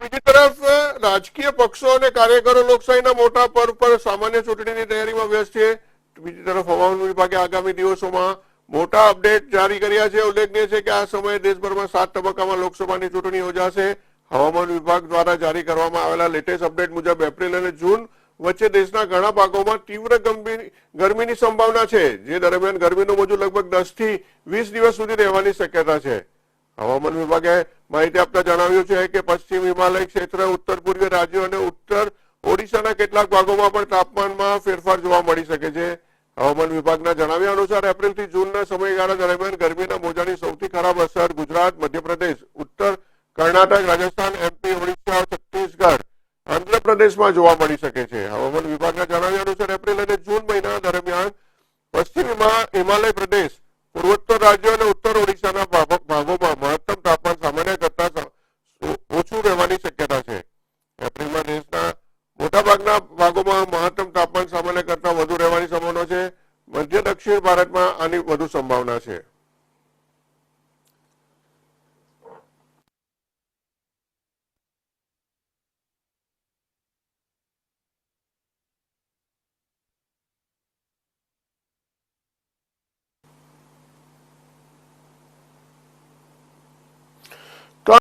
બીજી તરફ રાજકીય પક્ષો અને કાર્યકરો લોકશાહીના મોટા પર્વ પર સામાન્ય ચૂંટણીની તૈયારીમાં વ્યસ્ત છે. બીજી તરફ, હવામાન વિભાગે આગામી દિવસોમાં મોટા અપડેટ જારી કર્યા છે. ઉલ્લેખનીય છે કે આ સમયે દેશભરમાં સાત તબક્કામાં લોકસભાની ચૂંટણી યોજાશે. હવામાન વિભાગ દ્વારા જારી કરવામાં આવેલા લેટેસ્ટ અપડેટ મુજબ એપ્રિલ અને જૂન વચ્ચે દેશના ઘણા ભાગોમાં તીવ્ર ગરમીની સંભાવના છે, જે દરમિયાન ગરમીનું મોજું લગભગ દસથી વીસ દિવસ સુધી રહેવાની શક્યતા છે. હવામાન વિભાગે માહિતી આપતા જણાવ્યું છે કે પશ્ચિમ હિમાલય ક્ષેત્ર, ઉત્તર પૂર્વીય રાજ્યો અને ઉત્તર ઓડિશાના કેટલાક ભાગોમાં પણ તાપમાનમાં ફેરફાર જોવા મળી શકે છે. હવામાન વિભાગના જણાવ્યા અનુસાર એપ્રિલથી જૂનના સમયગાળા દરમિયાન ગરમીના મોજાની સૌથી ખરાબ અસર ગુજરાત, મધ્યપ્રદેશ, ઉત્તર કર્ણાટક, રાજસ્થાન એમપી ઓડિશા, છત્તીસગઢ, આંધ્રપ્રદેશમાં જોવા મળી શકે છે. હવામાન વિભાગના જણાવ્યા અનુસાર એપ્રિલ અને જૂન મહિના દરમિયાન પશ્ચિમ હિમા- હિમાલય પ્રદેશ, પૂર્વોત્તર રાજ્યો અને ઉત્તર ઓડિશાના ભાગો- ભાગોમાં ભાગોમાં મહત્તમ તાપમાન સામાન્ય કરતા વધુ રહેવાની સંભાવના છે. મધ્ય દક્ષિણ ભારતમાં આની વધુ સંભાવના છે.